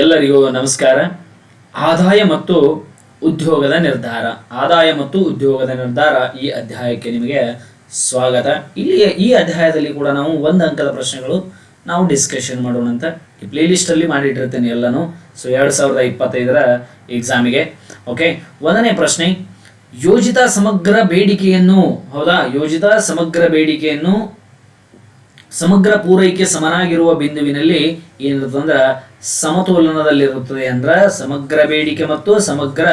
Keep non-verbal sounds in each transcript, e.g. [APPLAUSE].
ಎಲ್ಲರಿಗೂ ನಮಸ್ಕಾರ. ಆದಾಯ ಮತ್ತು ಉದ್ಯೋಗದ ನಿರ್ಧಾರ. ಆದಾಯ ಮತ್ತು ಉದ್ಯೋಗದ ನಿರ್ಧಾರ ಈ ಅಧ್ಯಾಯಕ್ಕೆ ನಿಮಗೆ ಸ್ವಾಗತ. ಇಲ್ಲಿ ಈ ಅಧ್ಯಾಯದಲ್ಲಿ ಕೂಡ ನಾವು ಒಂದು ಅಂಕದ ಪ್ರಶ್ನೆಗಳು ನಾವು ಡಿಸ್ಕಷನ್ ಮಾಡೋಣ ಅಂತ ಈ ಪ್ಲೇ ಲಿಸ್ಟಲ್ಲಿ ಮಾಡಿಟ್ಟಿರ್ತೇನೆ ಎಲ್ಲನೂ. ಸೊ ಎರಡು ಸಾವಿರದ ಇಪ್ಪತ್ತೈದರ ಎಕ್ಸಾಮಿಗೆ ಓಕೆ ಒಂದನೇ ಪ್ರಶ್ನೆ. ಯೋಜಿತ ಸಮಗ್ರ ಬೇಡಿಕೆಯನ್ನು, ಹೌದಾ? ಯೋಜಿತ ಸಮಗ್ರ ಬೇಡಿಕೆಯನ್ನು ಸಮಗ್ರ ಪೂರೈಕೆ ಸಮನಾಗಿರುವ ಬಿಂದುವಿನಲ್ಲಿ ಏನಿರುತ್ತೆ ಅಂದ್ರೆ ಸಮತೋಲನದಲ್ಲಿರುತ್ತದೆ ಅಂದ್ರ ಸಮಗ್ರ ಬೇಡಿಕೆ ಮತ್ತು ಸಮಗ್ರ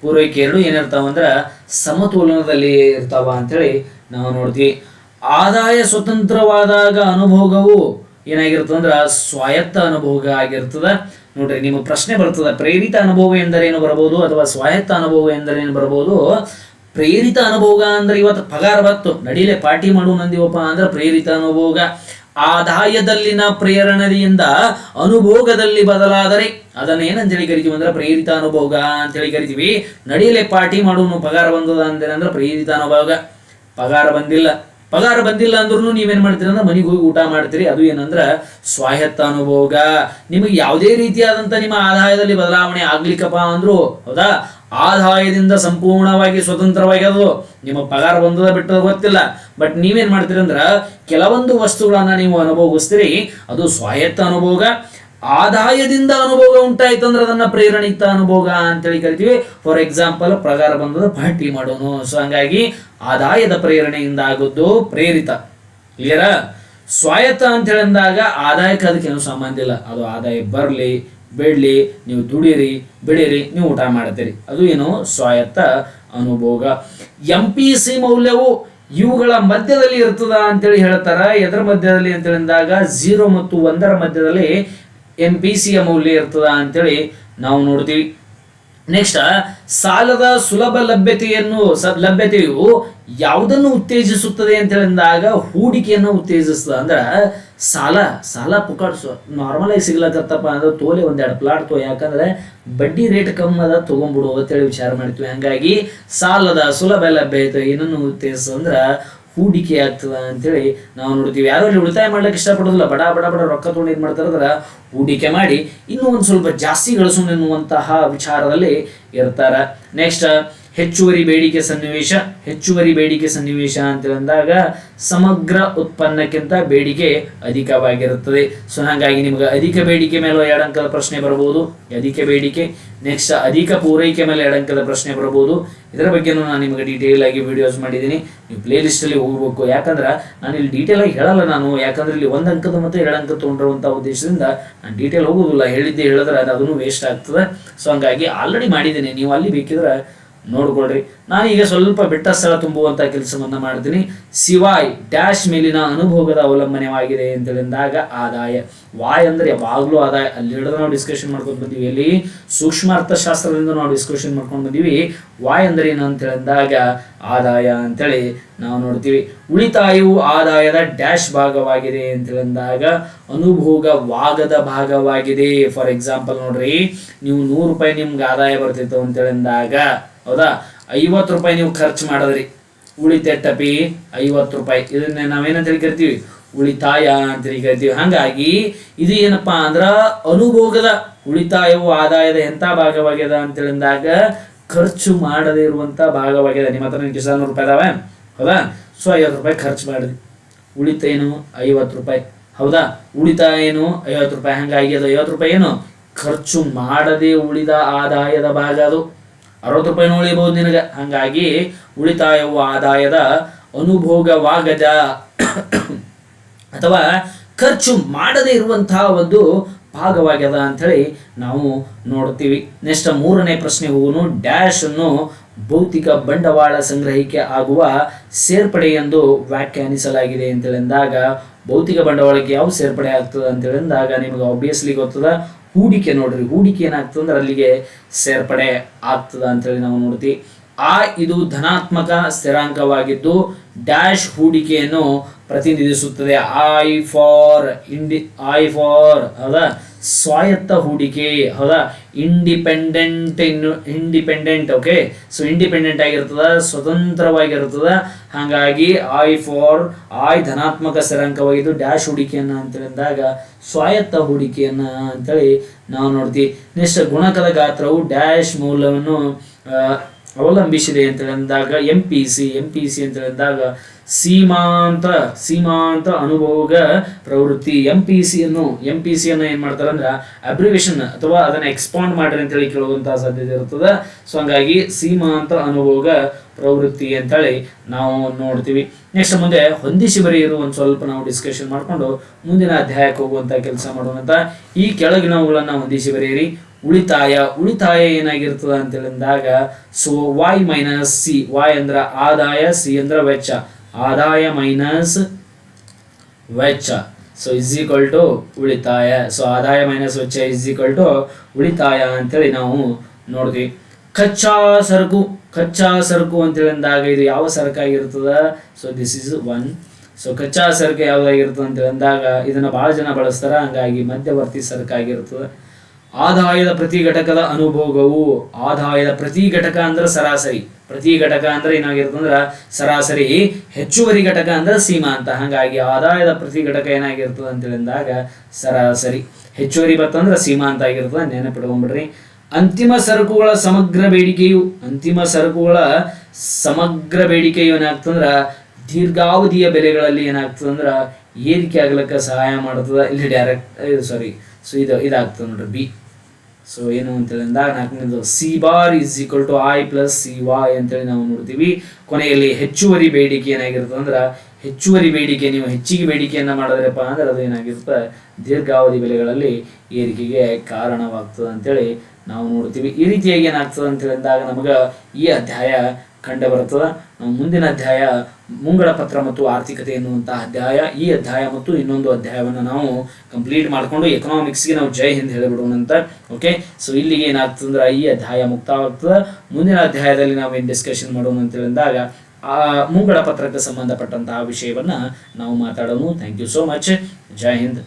ಪೂರೈಕೆ ಎರಡು ಏನಿರ್ತಾವ ಅಂದ್ರ ಸಮತೋಲನದಲ್ಲಿ ಇರ್ತಾವ ಅಂತೇಳಿ ನಾವು ನೋಡ್ತೀವಿ. ಆದಾಯ ಸ್ವತಂತ್ರವಾದಾಗ ಅನುಭೋಗವು ಏನಾಗಿರ್ತದೆ ಅಂದ್ರ ಸ್ವಾಯತ್ತ ಅನುಭೋಗ ಆಗಿರ್ತದ. ನೋಡ್ರಿ, ನಿಮ್ಮ ಪ್ರಶ್ನೆ ಬರ್ತದ, ಪ್ರೇರಿತ ಅನುಭವ ಎಂದರೇನು ಬರಬಹುದು ಅಥವಾ ಸ್ವಾಯತ್ತ ಅನುಭವ ಎಂದರೇನು ಬರಬಹುದು? ಪ್ರೇರಿತ ಅನುಭೋಗ ಅಂದ್ರೆ ಇವತ್ತು ಪಗಾರ ಬತ್ತು ನಡೀಲೆ ಪಾರ್ಟಿ ಮಾಡು ನಂದಿವಪ್ಪ ಅಂದ್ರೆ ಪ್ರೇರಿತ ಅನುಭೋಗ. ಆದಾಯದಲ್ಲಿನ ಪ್ರೇರಣೆಯಿಂದ ಅನುಭೋಗದಲ್ಲಿ ಬದಲಾದರೆ ಅದನ್ನ ಏನಂತೇಳಿ ಕರಿತೀವಿ ಅಂದ್ರೆ ಪ್ರೇರಿತ ಅನುಭೋಗ ಅಂತೇಳಿ ಕರಿತೀವಿ ನಡೆಯಲೇ ಪಾರ್ಟಿ ಮಾಡುನು ಪಗಾರ ಬಂದದ ಅಂದ್ರೆ ಪ್ರೇರಿತ ಅನುಭೋಗ ಪಗಾರ ಬಂದಿಲ್ಲ. ಪಗಾರ ಬಂದಿಲ್ಲ ಅಂದ್ರೂ ನೀವೇನ್ ಮಾಡ್ತೀರ ಅಂದ್ರೆ ಮನೆಗೆ ಹೋಗಿ ಊಟ ಮಾಡ್ತೀರಿ. ಅದು ಏನಂದ್ರ ಸ್ವಾಯತ್ತ ಅನುಭೋಗ ನಿಮಗೆ ಯಾವುದೇ ರೀತಿಯಾದಂತ ನಿಮ್ಮ ಆದಾಯದಲ್ಲಿ ಬದಲಾವಣೆ ಆಗ್ಲಿಕ್ಕಪ್ಪ ಅಂದ್ರು, ಹೌದಾ? ಆದಾಯದಿಂದ ಸಂಪೂರ್ಣವಾಗಿ ಸ್ವತಂತ್ರವಾಗಿ ಅದು. ನಿಮ್ಮ ಪಗಾರ ಬಂದದ ಬಿಟ್ಟದ ಗೊತ್ತಿಲ್ಲ. ಬಟ್ ನೀವೇನ್ ಮಾಡ್ತೀರಿ ಅಂದ್ರ ಕೆಲವೊಂದು ವಸ್ತುಗಳನ್ನ ನೀವು ಅನುಭವಿಸ್ತೀರಿ ಅದು ಸ್ವಾಯತ್ತ ಅನುಭೋಗ. ಆದಾಯದಿಂದ ಅನುಭವ ಉಂಟಾಯ್ತಂದ್ರೆ ಅದನ್ನ ಪ್ರೇರಣಿತ ಅನುಭೋಗ ಅಂತೇಳಿ ಕರಿತೀವಿ. ಫಾರ್ ಎಕ್ಸಾಂಪಲ್ ಪ್ರಗಾರ ಬಂದದ ಪಾರ್ಟಿ ಮಾಡೋನು. ಸೊ ಹಂಗಾಗಿ ಆದಾಯದ ಪ್ರೇರಣೆಯಿಂದ ಆಗೋದು ಪ್ರೇರಿತ. ಕ್ಲಿಯರ ಸ್ವಾಯತ್ತ ಅಂತ ಹೇಳಿದಾಗ ಆದಾಯಕ್ಕೆ ಅದಕ್ಕೇನು ಸಂಬಂಧ ಇಲ್ಲ. ಅದು ಆದಾಯ ಬರಲಿ ಬಿಡ್ಲಿ ನೀವು ದುಡಿರಿ ಬೆಳೀರಿ ನೀವು ಊಟ ಮಾಡ್ತೀರಿ ಅದು ಏನು? ಸ್ವಾಯತ್ತ ಅನುಭೋಗ. ಎಂ ಪಿ ಸಿ ಮೌಲ್ಯವು ಇವುಗಳ ಮಧ್ಯದಲ್ಲಿ ಇರ್ತದ ಅಂತೇಳಿ ಹೇಳ್ತಾರೆ. ಎದರ ಮಧ್ಯದಲ್ಲಿ ಅಂತೇಳಿದಾಗ ಝೀರೋ ಮತ್ತು ಒಂದರ ಮಧ್ಯದಲ್ಲಿ ಎಂ ಪಿ ಸಿಯ ಮೌಲ್ಯ ಇರ್ತದ ಅಂತೇಳಿ ನಾವು ನೋಡ್ತೀವಿ. ನೆಕ್ಸ್ಟ್ ಸಾಲದ ಸುಲಭ ಲಭ್ಯತೆಯನ್ನು ಲಭ್ಯತೆಯು ಯಾವುದನ್ನು ಉತ್ತೇಜಿಸುತ್ತದೆ ಅಂತ ಹೇಳಿದಾಗ ಹೂಡಿಕೆಯನ್ನು ಉತ್ತೇಜಿಸ್ತದೆ ಅಂದ್ರ ಸಾಲ ಸಾಲ ಪುಕಾಡ್ಸು ನಾರ್ಮಲ್ ಆಗಿ ಸಿಗ್ಲಕತ್ತಪ್ಪ ಅಂದ್ರೆ ತೋಲೆ ಒಂದೆರಡು ಪ್ಲಾಟ್ ತೋ, ಯಾಕಂದ್ರೆ ಬಡ್ಡಿ ರೇಟ್ ಕಮ್ಮಿ ಅದ ತಗೊಂಡ್ಬಿಡು ಅಂತೇಳಿ ವಿಚಾರ ಮಾಡ್ತೀವಿ. ಹಂಗಾಗಿ ಸಾಲದ ಸುಲಭ ಲಭ್ಯತೆ ಏನನ್ನು ಉತ್ತೇಜಿಸ ಅಂದ್ರ ಹೂಡಿಕೆ ಆಗ್ತದ ಅಂತೇಳಿ ನಾವು ನೋಡ್ತೀವಿ. ಯಾರು ಅಲ್ಲಿ ಉಳಿತಾಯ ಮಾಡ್ಲಿಕ್ಕೆ ಇಷ್ಟಪಡೋದಿಲ್ಲ. ಬಡ ಬಡ ಬಡ ರೊಕ್ಕ ತೊಗೊಂಡು ಏನು ಮಾಡ್ತಾರೆ ಅಂದ್ರೆ ಹೂಡಿಕೆ ಮಾಡಿ ಇನ್ನೂ ಒಂದು ಸ್ವಲ್ಪ ಜಾಸ್ತಿ ಗಳಿಸೋಣ ಎನ್ನುವಂತಹ ವಿಚಾರದಲ್ಲಿ ಇರ್ತಾರ. ನೆಕ್ಸ್ಟ್ ಹೆಚ್ಚುವರಿ ಬೇಡಿಕೆ ಸನ್ನಿವೇಶ, ಹೆಚ್ಚುವರಿ ಬೇಡಿಕೆ ಸನ್ನಿವೇಶ ಅಂತ ಅಂದಾಗ ಸಮಗ್ರ ಉತ್ಪನ್ನಕ್ಕಿಂತ ಬೇಡಿಕೆ ಅಧಿಕವಾಗಿರುತ್ತದೆ. ಸೊ ಹಾಗಾಗಿ ನಿಮ್ಗೆ ಅಧಿಕ ಬೇಡಿಕೆ ಮೇಲೆ ಎರಡು ಅಂಕದ ಪ್ರಶ್ನೆ ಬರಬಹುದು. ಅಧಿಕ ಬೇಡಿಕೆ ನೆಕ್ಸ್ಟ್ ಅಧಿಕ ಪೂರೈಕೆ ಮೇಲೆ ಎರಡು ಅಂಕದ ಪ್ರಶ್ನೆ ಬರಬಹುದು. ಇದರ ಬಗ್ಗೆನೂ ನಾನು ನಿಮಗೆ ಡೀಟೇಲ್ ಆಗಿ ವಿಡಿಯೋಸ್ ಮಾಡಿದ್ದೀನಿ. ನೀವು ಪ್ಲೇ ಲಿಸ್ಟಲ್ಲಿ ಹೋಗ್ಬೇಕು. ಯಾಕಂದ್ರೆ ನಾನು ಇಲ್ಲಿ ಡೀಟೇಲ್ ಆಗಿ ಹೇಳಲ್ಲ ನಾನು. ಯಾಕಂದ್ರೆ ಇಲ್ಲಿ ಒಂದು ಅಂಕದ ಮತ್ತು ಎರಡು ಅಂಕ ತೊಗೊಂಡಿರುವಂಥ ಉದ್ದೇಶದಿಂದ ನಾನು ಡೀಟೇಲ್ ಹೋಗೋದಿಲ್ಲ. ಹೇಳಿದ್ದೆ ಹೇಳಿದ್ರೆ ಅದು ಅದನ್ನು ವೇಸ್ಟ್ ಆಗ್ತದೆ. ಸೊ ಹಂಗಾಗಿ ಆಲ್ರೆಡಿ ಮಾಡಿದ್ದೀನಿ. ನೀವು ಅಲ್ಲಿ ಬೇಕಿದ್ರೆ ನೋಡ್ಕೊಳ್ರಿ. ನಾನು ಈಗ ಸ್ವಲ್ಪ ಬೆಟ್ಟ ಸ್ಥಳ ತುಂಬುವಂತ ಕೆಲಸವನ್ನು ಮಾಡ್ತೀನಿ. ಸಿವಾಯ್ ಡ್ಯಾಶ್ ಮೇಲಿನ ಅನುಭೋಗದ ಅವಲಂಬನೆವಾಗಿದೆ ಅಂತೇಳಿದಾಗ ಆದಾಯ. ವಾಯ್ ಅಂದ್ರೆ ಯಾವಾಗಲೂ ಆದಾಯ. ಅಲ್ಲಿ ಹಿಡಿದು ನಾವು ಡಿಸ್ಕಷನ್ ಮಾಡ್ಕೊಂಡು ಬಂದೀವಿ. ಇಲ್ಲಿ ಸೂಕ್ಷ್ಮ ಅರ್ಥಶಾಸ್ತ್ರದಿಂದ ನಾವು ಡಿಸ್ಕಷನ್ ಮಾಡ್ಕೊಂಡು ಬಂದೀವಿ. ವಾಯ್ ಅಂದ್ರೆ ಏನು ಅಂತ ಹೇಳಿದಾಗ ಆದಾಯ ಅಂತೇಳಿ ನಾವು ನೋಡ್ತೀವಿ. ಉಳಿತಾಯವು ಆದಾಯದ ಡ್ಯಾಶ್ ಭಾಗವಾಗಿದೆ ಅಂತ ಹೇಳಿದಾಗ ಅನುಭೋಗವಾಗದ ಭಾಗವಾಗಿದೆ. ಫಾರ್ ಎಕ್ಸಾಂಪಲ್ ನೋಡ್ರಿ, ನೀವು ನೂರು ರೂಪಾಯಿ ನಿಮ್ಗೆ ಆದಾಯ ಬರ್ತಿತ್ತು ಅಂತ ಹೇಳಿದಾಗ ಹೌದಾ? ಐವತ್ತು ರೂಪಾಯಿ ನೀವು ಖರ್ಚು ಮಾಡಿದ್ರಿ. ಉಳಿತೆಟ್ಟಪಿ ಐವತ್ತು ರೂಪಾಯಿ. ಇದನ್ನ ನಾವೇನಂತ ಹೇಳಿ ಕರಿತೀವಿ? ಉಳಿತಾಯ ಅಂತ ಹೇಳಿ ಕರಿತೀವಿ. ಹಾಗಾಗಿ ಇದು ಏನಪ್ಪಾ ಅಂದ್ರ ಅನುಭೋಗದ ಉಳಿತಾಯವು ಆದಾಯದ ಎಂತ ಭಾಗವಾಗ್ಯದ ಅಂತ ಹೇಳಿದಾಗ ಖರ್ಚು ಮಾಡದೇ ಇರುವಂತ ಭಾಗವಾಗ್ಯದ. ನಿಮ್ಮ ಹತ್ರ ನಿಮ್ಗೆ ಸಾವಿರ ರೂಪಾಯಿ ಇದಾವೆ ಹೌದಾ? ಸೊ ಐವತ್ತು ರೂಪಾಯಿ ಖರ್ಚು ಮಾಡಿದ್ರಿ. ಉಳಿತ ಏನು ಐವತ್ತು ರೂಪಾಯಿ. ಹೌದಾ? ಉಳಿತಾಯ ಏನು ಐವತ್ತು ರೂಪಾಯಿ. ಹಂಗಾಗಿ ಅದು ಐವತ್ತು ರೂಪಾಯಿ ಏನು? ಖರ್ಚು ಮಾಡದೆ ಉಳಿದ ಆದಾಯದ ಭಾಗ ಅದು. ಅರವತ್ತು ರೂಪಾಯಿ ಉಳಿಬಹುದು ನಿನಗೆ. ಹಂಗಾಗಿ ಉಳಿತಾಯವು ಆದಾಯದ ಅನುಭೋಗವಾಗದ [COUGHS] ಅಥವಾ ಖರ್ಚು ಮಾಡದೇ ಇರುವಂತಹ ಒಂದು ಭಾಗವಾಗ್ಯದ ಅಂಥೇಳಿ ನಾವು ನೋಡ್ತೀವಿ. ನೆಕ್ಸ್ಟ್ ಮೂರನೇ ಪ್ರಶ್ನೆ ಹೋಗುನು. ಡ್ಯಾಶ್ ಅನ್ನು ಭೌತಿಕ ಬಂಡವಾಳ ಸಂಗ್ರಹಿಕೆ ಆಗುವ ಸೇರ್ಪಡೆ ಎಂದು ವ್ಯಾಖ್ಯಾನಿಸಲಾಗಿದೆ ಅಂತೇಳಿದಾಗ ಭೌತಿಕ ಬಂಡವಾಳಕ್ಕೆ ಯಾವ ಸೇರ್ಪಡೆ ಆಗ್ತದೆ ಅಂತೇಳಿದಾಗ ನಿಮಗೆ ಆಬ್ವಿಯಸ್ಲಿ ಗೊತ್ತದ. ಹೂಡಿಕೆ ನೋಡ್ರಿ, ಹೂಡಿಕೆ ಏನಾಗ್ತದೆ ಅಂದ್ರೆ ಅಲ್ಲಿಗೆ ಸೇರ್ಪಡೆ ಆಗ್ತದ ಅಂತೇಳಿ ನಾವು ನೋಡ್ತೀವಿ. ಆ, ಇದು ಧನಾತ್ಮಕ ಸ್ಥಿರಾಂಕವಾಗಿದ್ದು ಡ್ಯಾಶ್ ಹೂಡಿಕೆಯನ್ನು ಪ್ರತಿನಿಧಿಸುತ್ತದೆ. ಐ ಫಾರ್ ಇಂಡಿ ಐ ಫಾರ್ ಹೌದಾ ಸ್ವಾಯತ್ತ ಹೂಡಿಕೆ, ಹೌದಾ? ಇಂಡಿಪೆಂಡೆಂಟ್ ಇನ್ನು ಇಂಡಿಪೆಂಡೆಂಟ್ ಓಕೆ ಸೊ ಇಂಡಿಪೆಂಡೆಂಟ್ ಆಗಿರ್ತದ, ಸ್ವತಂತ್ರವಾಗಿರ್ತದ. ಹಾಗಾಗಿ ಐ ಫಾರ್ ಐ ಧನಾತ್ಮಕ ಸ್ಥಿರಾಂಕವಾಗಿದ್ದು ಡ್ಯಾಶ್ ಹೂಡಿಕೆಯನ್ನು ಅಂತೇಳಿದಾಗ ಸ್ವಾಯತ್ತ ಹೂಡಿಕೆಯನ್ನು ಅಂತೇಳಿ ನಾವು ನೋಡ್ತೀವಿ. ನೆಕ್ಸ್ಟ್ ಗುಣಕದ ಗಾತ್ರವು ಡ್ಯಾಶ್ ಮೌಲ್ಯವನ್ನು ಅವಲಂಬಿಸಿದೆ ಅಂತ ಅಂದಾಗ M P C M P C ಅಂತ ಅಂದಾಗ ಸೀಮಾಂತ ಸೀಮಾಂತ ಅನುಭೋಗ ಪ್ರವೃತ್ತಿ ಎಂ ಪಿ ಸಿಯನ್ನು ಎಂ ಪಿ ಸಿಯನ್ನು ಏನು ಮಾಡ್ತಾರೆ ಅಂದ್ರೆ ಅಬ್ರಿವೇಷನ್ ಅಥವಾ ಅದನ್ನು ಎಕ್ಸ್ಪಾಂಡ್ ಮಾಡ್ರಿ ಅಂತೇಳಿ ಕೇಳುವಂತಹ ಸಾಧ್ಯತೆ ಇರ್ತದೆ. ಸೊ ಹಂಗಾಗಿ ಸೀಮಾಂತ ಅನುಭೋಗ ಪ್ರವೃತ್ತಿ ಅಂತೇಳಿ ನಾವು ನೋಡ್ತೀವಿ. ನೆಕ್ಸ್ಟ್ ಮುಂದೆ ಹೊಂದಿಸಿ ಬರೆಯಿರು, ಒಂದು ಸ್ವಲ್ಪ ನಾವು ಡಿಸ್ಕಷನ್ ಮಾಡಿಕೊಂಡು ಮುಂದಿನ ಅಧ್ಯಾಯಕ್ಕೆ ಹೋಗುವಂಥ ಕೆಲಸ ಮಾಡುವಂಥ ಈ ಕೆಳಗಿನವುಗಳನ್ನ ಹೊಂದಿಸಿ ಬರೆಯಿರಿ. ಉಳಿತಾಯ ಉಳಿತಾಯ ಏನಾಗಿರ್ತದ ಅಂತ ಹೇಳಿದಾಗ so Y minus C Y ಅಂದ್ರ ಆದಾಯ ಸಿ ಅಂದ್ರ ವೆಚ್ಚ. ಆದಾಯ ಮೈನಸ್ ವೆಚ್ಚ. ಸೊ ಇಸ್ ಈಕ್ವಲ್ ಟು ಉಳಿತಾಯ. ಸೊ ಆದಾಯ ಮೈನಸ್ ವೆಚ್ಚ ಇಸ್ ಈಕ್ವಲ್ ಟು ಉಳಿತಾಯ ಅಂತೇಳಿ ನಾವು ನೋಡ್ತೀವಿ. ಕಚ್ಚಾ ಸರಕು ಕಚ್ಚಾ ಸರಕು ಅಂತೇಳಿ ಅಂದಾಗ ಇದು ಯಾವ ಸರಕಾಗಿರ್ತದ so this is one so ಕಚ್ಚಾ ಸರಕು ಯಾವ್ದಾಗಿರ್ತದೆ ಅಂತ ಅಂದಾಗ ಇದನ್ನ ಬಹಳ ಜನ ಬಳಸ್ತಾರೆ. ಹಂಗಾಗಿ ಮಧ್ಯವರ್ತಿ ಸರಕಾಗಿರ್ತದೆ ಆದಾಯದ ಪ್ರತಿ ಘಟಕದ ಅನುಭೋಗವು ಆದಾಯದ ಪ್ರತಿ ಘಟಕ ಅಂದ್ರೆ ಸರಾಸರಿ. ಪ್ರತಿ ಘಟಕ ಅಂದ್ರೆ ಏನಾಗಿರುತ್ತೆ ಅಂದ್ರೆ ಸರಾಸರಿ ಹೆಚ್ಚುವರಿ ಘಟಕ ಅಂದ್ರೆ ಸೀಮಾ ಅಂತ. ಹಾಗಾಗಿ ಆದಾಯದ ಪ್ರತಿ ಘಟಕ ಏನಾಗಿರ್ತದೆ ಅಂತ ಹೇಳಿದಾಗ ಸರಾಸರಿ. ಹೆಚ್ಚುವರಿ ಬತ್ತಂದ್ರೆ ಸೀಮಾ ಅಂತ ಆಗಿರ್ತದೆ ನೆನಪಿಟ್ಕೊಂಡ್ಬಿಡ್ರಿ ಅಂತಿಮ ಸರಕುಗಳ ಸಮಗ್ರ ಬೇಡಿಕೆಯು, ಅಂತಿಮ ಸರಕುಗಳ ಸಮಗ್ರ ಬೇಡಿಕೆಯು ಏನಾಗ್ತಂದ್ರೆ ದೀರ್ಘಾವಧಿಯ ಬೆಲೆಗಳಲ್ಲಿ ಏನಾಗ್ತದಂದ್ರೆ ಏರಿಕೆ ಆಗ್ಲಿಕ್ಕೆ ಸಹಾಯ ಮಾಡ್ತದ. ಇಲ್ಲಿ ಡೈರೆಕ್ಟ್ ಸಾರಿ ಸೊ ಇದು ಇದಾಗ್ತದೆ ನೋಡ್ರಿ ಬಿ ಸೊ ಏನು ಅಂತೇಳಿ ಅಂದಾಗ ನಾಲ್ಕನೇದು C bar is equal to I plus C Y ಅಂತೇಳಿ ನಾವು ನೋಡ್ತೀವಿ. ಕೊನೆಯಲ್ಲಿ ಹೆಚ್ಚುವರಿ ಬೇಡಿಕೆ ಏನಾಗಿರುತ್ತೆ ಅಂದ್ರೆ, ಹೆಚ್ಚುವರಿ ಬೇಡಿಕೆ, ನೀವು ಹೆಚ್ಚಿಗೆ ಬೇಡಿಕೆಯನ್ನ ಮಾಡಿದ್ರಪ್ಪ ಅಂದ್ರೆ ಅದು ಏನಾಗಿರುತ್ತೆ? ದೀರ್ಘಾವಧಿ ಬೆಲೆಗಳಲ್ಲಿ ಏರಿಕೆಗೆ ಕಾರಣವಾಗ್ತದೆ ಅಂತೇಳಿ ನಾವು ನೋಡ್ತೀವಿ. ಈ ರೀತಿಯಾಗಿ ಏನಾಗ್ತದೆ ಅಂತ ಅಂದಾಗ ನಮಗೆ ಈ ಅಧ್ಯಾಯ ಕಂಡು ಬರ್ತದೆ ಮುಂದಿನ ಅಧ್ಯಾಯ ಮುಂಗಡ ಪತ್ರ ಮತ್ತು ಆರ್ಥಿಕತೆ ಎನ್ನುವಂತಹ ಅಧ್ಯಾಯ, ಈ ಅಧ್ಯಾಯ ಮತ್ತು ಇನ್ನೊಂದು ಅಧ್ಯಾಯವನ್ನು ನಾವು ಕಂಪ್ಲೀಟ್ ಮಾಡಿಕೊಂಡು ಎಕನಾಮಿಕ್ಸ್ಗೆ ನಾವು ಜೈ ಹಿಂದ್ ಹೇಳಿಬಿಡೋಣ ಅಂತ. ಓಕೆ ಸೊ ಇಲ್ಲಿಗೆ ಏನಾಗ್ತಂದ್ರೆ ಈ ಅಧ್ಯಾಯ ಮುಕ್ತವಾಗ್ತದೆ ಮುಂದಿನ ಅಧ್ಯಾಯದಲ್ಲಿ ನಾವು ಏನು ಡಿಸ್ಕಷನ್ ಮಾಡೋಣ ಅಂತ ಹೇಳಿದಾಗ, ಆ ಮುಂಗಡ ಪತ್ರಕ್ಕೆ ಸಂಬಂಧಪಟ್ಟಂತಹ ವಿಷಯವನ್ನ ನಾವು ಮಾತಾಡೋಣ. ಥ್ಯಾಂಕ್ ಯು ಸೋ ಮಚ್ ಜೈ ಹಿಂದ್.